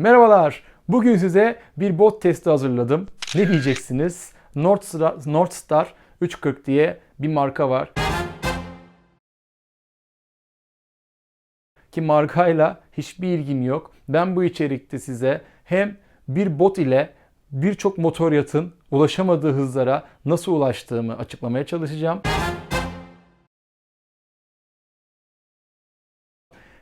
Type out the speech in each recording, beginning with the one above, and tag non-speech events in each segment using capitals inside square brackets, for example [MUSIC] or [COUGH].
Merhabalar. Bugün size bir bot testi hazırladım. Ne diyeceksiniz? Northstar, Northstar 340 diye bir marka var. Ki markayla hiçbir ilgim yok. Ben bu içerikte size hem bir bot ile birçok motor yatın ulaşamadığı hızlara nasıl ulaştığımı açıklamaya çalışacağım.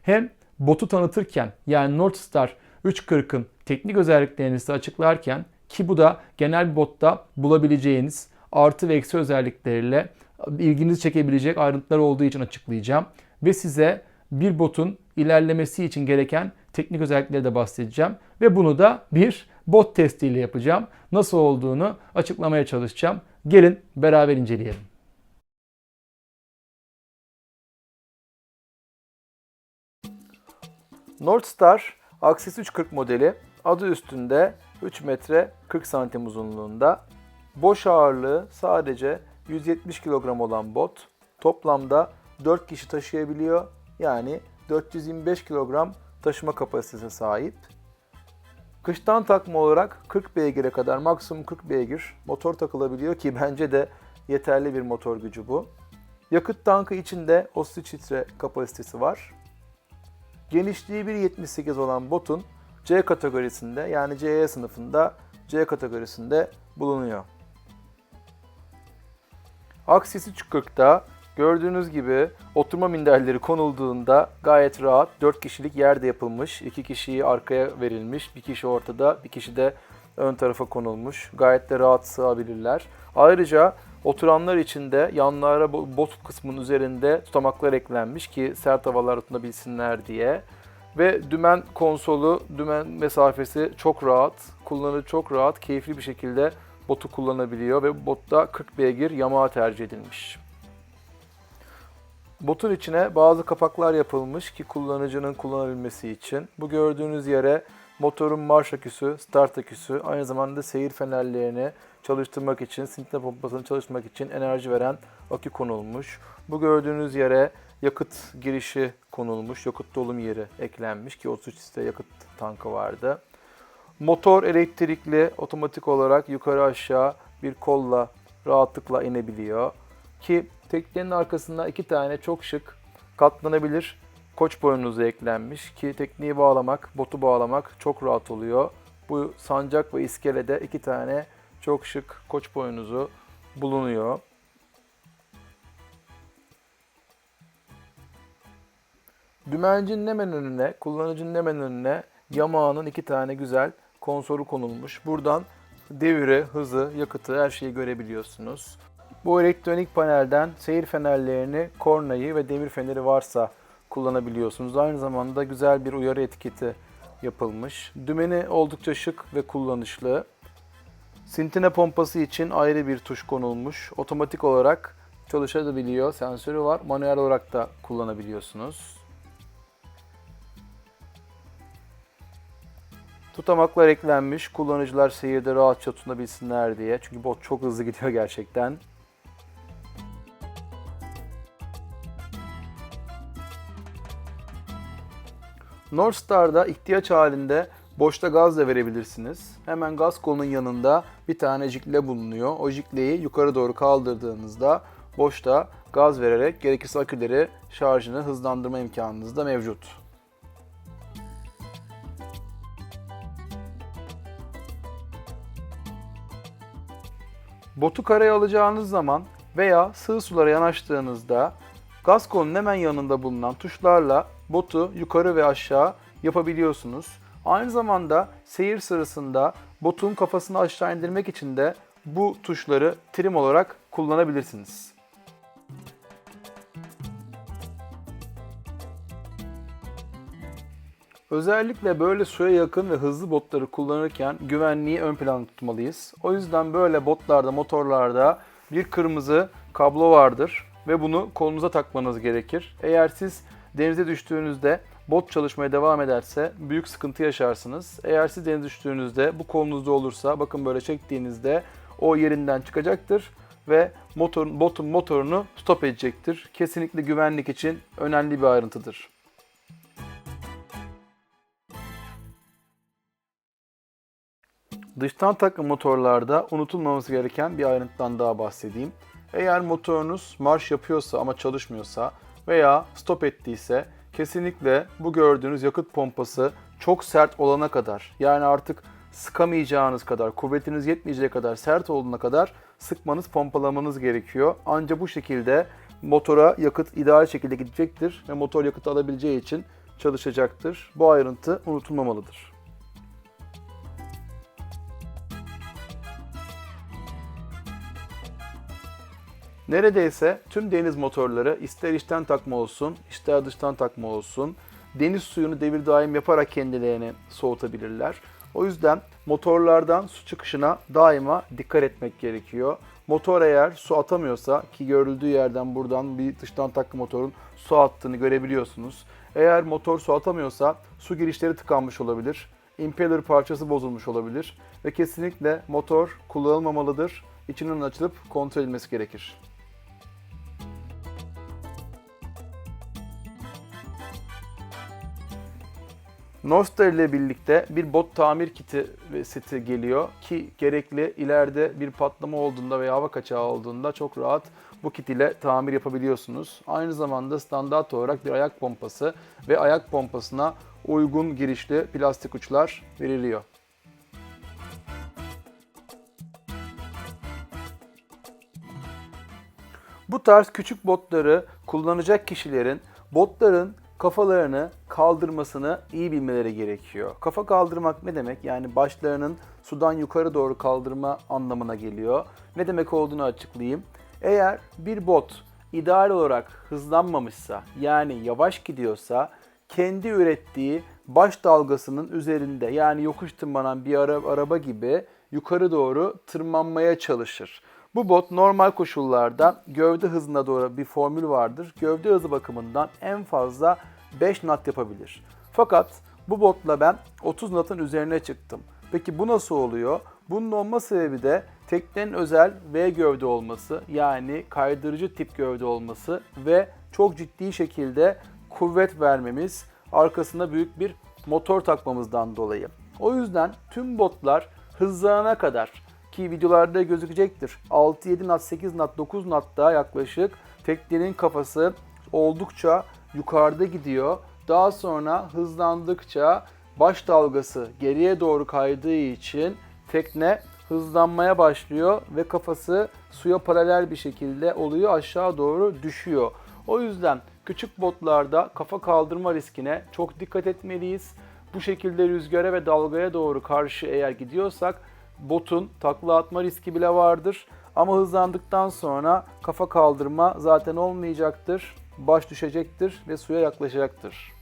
Hem botu tanıtırken yani Northstar 340'ın teknik özelliklerini size açıklarken ki bu da genel botta bulabileceğiniz artı ve eksi özellikleriyle ilginizi çekebilecek ayrıntılar olduğu için açıklayacağım. Ve size bir botun ilerlemesi için gereken teknik özellikleri de bahsedeceğim. Ve bunu da bir bot testiyle yapacağım. Nasıl olduğunu açıklamaya çalışacağım. Gelin beraber inceleyelim. Northstar Axis 340 modeli adı üstünde 3 metre 40 santim uzunluğunda. Boş ağırlığı sadece 170 kilogram olan bot toplamda 4 kişi taşıyabiliyor. Yani 425 kilogram taşıma kapasitesine sahip. Kıştan takma olarak 40 beygire kadar maksimum 40 beygir motor takılabiliyor ki bence de yeterli bir motor gücü bu. Yakıt tankı içinde 33 litre kapasitesi var. Genişliği 1.78 olan botun C kategorisinde yani CE sınıfında C kategorisinde bulunuyor. Axis 340'da gördüğünüz gibi oturma minderleri konulduğunda gayet rahat 4 kişilik yerde yapılmış. 2 kişiyi arkaya verilmiş, bir kişi ortada, bir kişi de ön tarafa konulmuş. Gayet de rahat sığabilirler. Ayrıca oturanlar için de yanlara bot kısmının üzerinde tutamaklar eklenmiş ki sert havalar tutunabilsinler diye. Ve dümen konsolu, dümen mesafesi çok rahat, kullanıcı çok rahat, keyifli bir şekilde botu kullanabiliyor ve botta 40 beygir Yamaha tercih edilmiş. Botun içine bazı kapaklar yapılmış ki kullanıcının kullanabilmesi için. Bu gördüğünüz yere motorun marş aküsü, start aküsü, aynı zamanda seyir fenerlerini çalıştırmak için, sintle pompasını çalıştırmak için enerji veren akü konulmuş. Bu gördüğünüz yere yakıt girişi konulmuş, yakıt dolum yeri eklenmiş ki 33 litre yakıt tankı vardı. Motor elektrikli, otomatik olarak yukarı aşağı bir kolla rahatlıkla inebiliyor. Ki teknenin arkasında iki tane çok şık katlanabilir koç boynuzu eklenmiş ki tekneyi bağlamak, botu bağlamak çok rahat oluyor. Bu sancak ve iskelede iki tane çok şık koç boynuzu bulunuyor. Dümencinin hemen önüne, kullanıcının hemen önüne Yamaha'nın iki tane güzel konsolu konulmuş. Buradan deviri, hızı, yakıtı her şeyi görebiliyorsunuz. Bu elektronik panelden seyir fenerlerini, kornayı ve demir feneri varsa kullanabiliyorsunuz. Aynı zamanda güzel bir uyarı etiketi yapılmış. Dümeni oldukça şık ve kullanışlı. Sintine pompası için ayrı bir tuş konulmuş. Otomatik olarak çalışabiliyor. Sensörü var. Manuel olarak da kullanabiliyorsunuz. Tutamaklar eklenmiş. Kullanıcılar seyirde rahatça tutunabilsinler diye. Çünkü bot çok hızlı gidiyor gerçekten. Northstar'da ihtiyaç halinde boşta gaz da verebilirsiniz. Hemen gaz kolunun yanında bir tane jikle bulunuyor. O jikleyi yukarı doğru kaldırdığınızda boşta gaz vererek gerekirse aküleri şarjını hızlandırma imkanınız da mevcut. Botu karaya alacağınız zaman veya sığ sulara yanaştığınızda gaz kolunun hemen yanında bulunan tuşlarla botu yukarı ve aşağı yapabiliyorsunuz. Aynı zamanda seyir sırasında botun kafasını aşağı indirmek için de bu tuşları trim olarak kullanabilirsiniz. Özellikle böyle suya yakın ve hızlı botları kullanırken güvenliği ön planda tutmalıyız. O yüzden böyle botlarda, motorlarda bir kırmızı kablo vardır ve bunu kolunuza takmanız gerekir. Eğer siz denize düştüğünüzde bot çalışmaya devam ederse büyük sıkıntı yaşarsınız. Eğer siz denize düştüğünüzde bu kolunuzda olursa bakın böyle çektiğinizde o yerinden çıkacaktır ve motor, botun motorunu stop edecektir. Kesinlikle güvenlik için önemli bir ayrıntıdır. Dıştan takım motorlarda unutulmaması gereken bir ayrıntıdan daha bahsedeyim. Eğer motorunuz marş yapıyorsa ama çalışmıyorsa veya stop ettiyse kesinlikle bu gördüğünüz yakıt pompası çok sert olana kadar yani artık sıkamayacağınız kadar, kuvvetiniz yetmeyeceği kadar sert olduğuna kadar sıkmanız, pompalamanız gerekiyor. Ancak bu şekilde motora yakıt ideal şekilde gidecektir ve motor yakıt alabileceği için çalışacaktır. Bu ayrıntı unutulmamalıdır. Neredeyse tüm deniz motorları ister içten takma olsun, ister dıştan takma olsun, deniz suyunu devir daim yaparak kendilerini soğutabilirler. O yüzden motorlardan su çıkışına daima dikkat etmek gerekiyor. Motor eğer su atamıyorsa ki görüldüğü yerden buradan bir dıştan takma motorun su attığını görebiliyorsunuz. Eğer motor su atamıyorsa su girişleri tıkanmış olabilir. Impeller parçası bozulmuş olabilir ve kesinlikle motor kullanılmamalıdır. İçinin açılıp kontrol edilmesi gerekir. Nostr ile birlikte bir bot tamir kiti ve seti geliyor ki gerekli ileride bir patlama olduğunda veya hava kaçağı olduğunda çok rahat bu kit ile tamir yapabiliyorsunuz. Aynı zamanda standart olarak bir ayak pompası ve ayak pompasına uygun girişli plastik uçlar veriliyor. Bu tarz küçük botları kullanacak kişilerin botların kafalarını kaldırmasını iyi bilmeleri gerekiyor. Kafa kaldırmak ne demek? Yani başlarının sudan yukarı doğru kaldırma anlamına geliyor. Ne demek olduğunu açıklayayım. Eğer bir bot ideal olarak hızlanmamışsa yani yavaş gidiyorsa kendi ürettiği baş dalgasının üzerinde yani yokuş tırmanan bir ara, araba gibi yukarı doğru tırmanmaya çalışır. Bu bot normal koşullarda gövde hızına doğru bir formül vardır. Gövde hızı bakımından en fazla 5 knot yapabilir. Fakat bu botla ben 30 knot'un üzerine çıktım. Peki bu nasıl oluyor? Bunun olma sebebi de teknenin özel V gövde olması yani kaydırıcı tip gövde olması ve çok ciddi şekilde kuvvet vermemiz arkasında büyük bir motor takmamızdan dolayı. O yüzden tüm botlar hızlanana kadar ki videolarda gözükecektir. 6, 7 knot, 8 knot, 9 knot daha yaklaşık teknenin kafası oldukça yukarıda gidiyor. Daha sonra hızlandıkça baş dalgası geriye doğru kaydığı için tekne hızlanmaya başlıyor ve kafası suya paralel bir şekilde oluyor aşağı doğru düşüyor. O yüzden küçük botlarda kafa kaldırma riskine çok dikkat etmeliyiz. Bu şekilde rüzgara ve dalgaya doğru karşı eğer gidiyorsak botun takla atma riski bile vardır. Ama hızlandıktan sonra kafa kaldırma zaten olmayacaktır. Baş düşecektir ve suya yaklaşacaktır.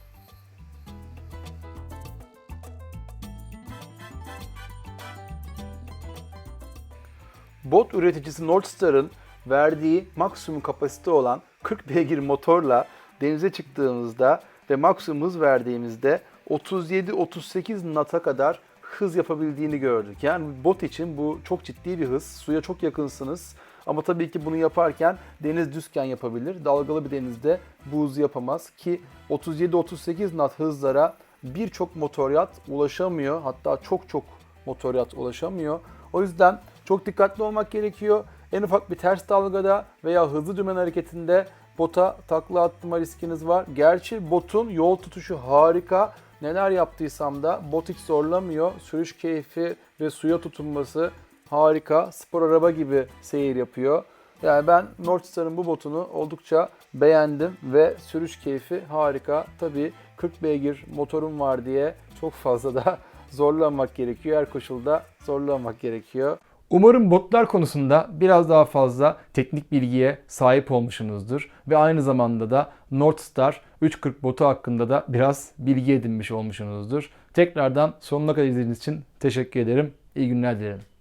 Bot üreticisi Northstar'ın verdiği maksimum kapasite olan 40 beygir motorla denize çıktığımızda ve maksimum hız verdiğimizde 37-38 nata kadar hız yapabildiğini gördük. Yani bot için bu çok ciddi bir hız. Suya çok yakınsınız. Ama tabii ki bunu yaparken deniz düzken yapabilir. Dalgalı bir denizde bu hızı yapamaz ki 37-38 knot hızlara birçok motoryat ulaşamıyor. Hatta çok çok motoryat ulaşamıyor. O yüzden çok dikkatli olmak gerekiyor. En ufak bir ters dalgada veya hızlı dümen hareketinde bota takla attırma riskiniz var. Gerçi botun yol tutuşu harika. Neler yaptıysam da bot hiç zorlamıyor. Sürüş keyfi ve suya tutunması harika. Spor araba gibi seyir yapıyor. Yani ben Northstar'ın bu botunu oldukça beğendim ve sürüş keyfi harika. Tabii 40 beygir motorum var diye çok fazla da [LAUGHS] zorlanmak gerekiyor. Her koşulda zorlanmak gerekiyor. Umarım botlar konusunda biraz daha fazla teknik bilgiye sahip olmuşsunuzdur ve aynı zamanda da Northstar 340 botu hakkında da biraz bilgi edinmiş olmuşsunuzdur. Tekrardan sonuna kadar izlediğiniz için teşekkür ederim. İyi günler dilerim.